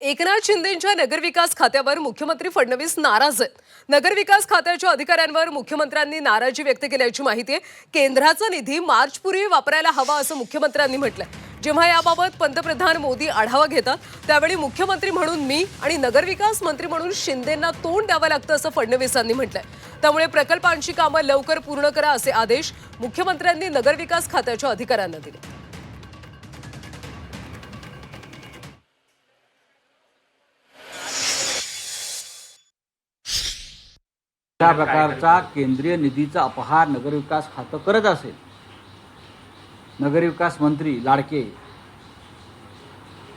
एकनाथ शिंदेंच्या नगरविकास खात्यावर मुख्यमंत्री फडणवीस नाराज आहेत. नगरविकास खात्याच्या अधिकाऱ्यांवर मुख्यमंत्र्यांनी नाराजी व्यक्त केल्याची माहिती आहे केंद्राचा निधी मार्चपूर्वी वापरायला हवा असं मुख्यमंत्र्यांनी म्हटलंय. जेव्हा याबाबत पंतप्रधान मोदी आढावा घेतात त्यावेळी मुख्यमंत्री म्हणून मी आणि नगरविकास मंत्री म्हणून शिंदेंना तोंड द्यावं लागतं असं फडणवीसांनी म्हटलंय. त्यामुळे प्रकल्पांची कामं लवकर पूर्ण करा असे आदेश मुख्यमंत्र्यांनी नगरविकास खात्याच्या अधिकाऱ्यांना दिले. अशा प्रकारचा केंद्रीय निधीचा अपहार नगरविकास खातं करत असेल. नगरविकास मंत्री लाडके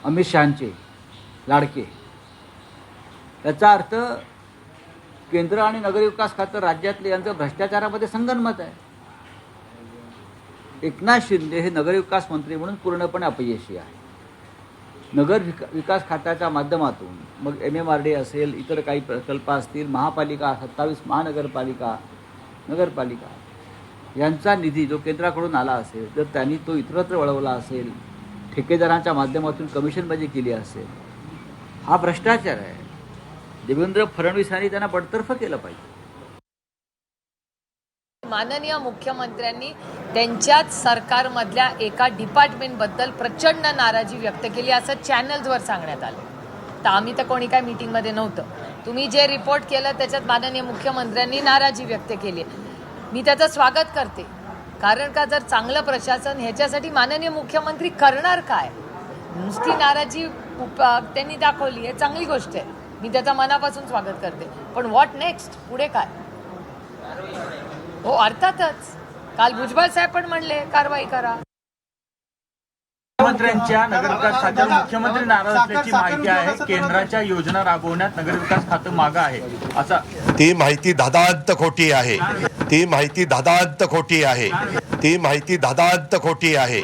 अमित शहाचे लाडके. याचा अर्थ केंद्र आणि नगरविकास खातं राज्यातले यांचं भ्रष्टाचारामध्ये संगनमत आहे. एकनाथ शिंदे हे नगरविकास मंत्री म्हणून पूर्णपणे अपयशी आहे नगर विका विकास खात्याच्या माध्यमातून मग एम एम आर डी असेल इतर काही प्रकल्प असतील महापालिका सत्तावीस महानगरपालिका नगरपालिका यांचा निधी जो केंद्राकडून आला असेल जर त्यांनी तो इतरत्र वळवला असेल ठेकेदारांच्या माध्यमातून कमिशनबाजी केली असेल हा भ्रष्टाचार आहे. देवेंद्र फडणवीसांनी त्यांना बडतर्फ केलं पाहिजे. माननीय मुख्यमंत्र्यांनी त्यांच्याच सरकारमधल्या एका डिपार्टमेंटबद्दल प्रचंड नाराजी व्यक्त केली असं चॅनल्सवर सांगण्यात आलं. तर आम्ही तर कोणी काय मीटिंगमध्ये नव्हतं. तुम्ही जे रिपोर्ट केलं त्याच्यात माननीय मुख्यमंत्र्यांनी नाराजी व्यक्त केली. मी त्याचं स्वागत करते. कारण का जर चांगलं प्रशासन ह्याच्यासाठी माननीय मुख्यमंत्री करणार काय? नुसती नाराजी उप- त्यांनी दाखवली आहे चांगली गोष्ट आहे. मी त्याचा मनापासून स्वागत करते. पण व्हॉट नेक्स्ट पुढे काय? हो अर्थातच. काल भुजबळ साहेब पण म्हणले कारवाई करा. मुख्यमंत्र्यांच्या नगरविकास खात्यावर मुख्यमंत्री नाराज असल्याची माहिती आहे. केंद्राच्या योजना राबवण्यात नगरविकास खातं मागं आहे. असा ती माहिती दादांत खोटी आहे. ती माहिती दादांत खोटी आहे. ती माहिती दादांत खोटी आहे.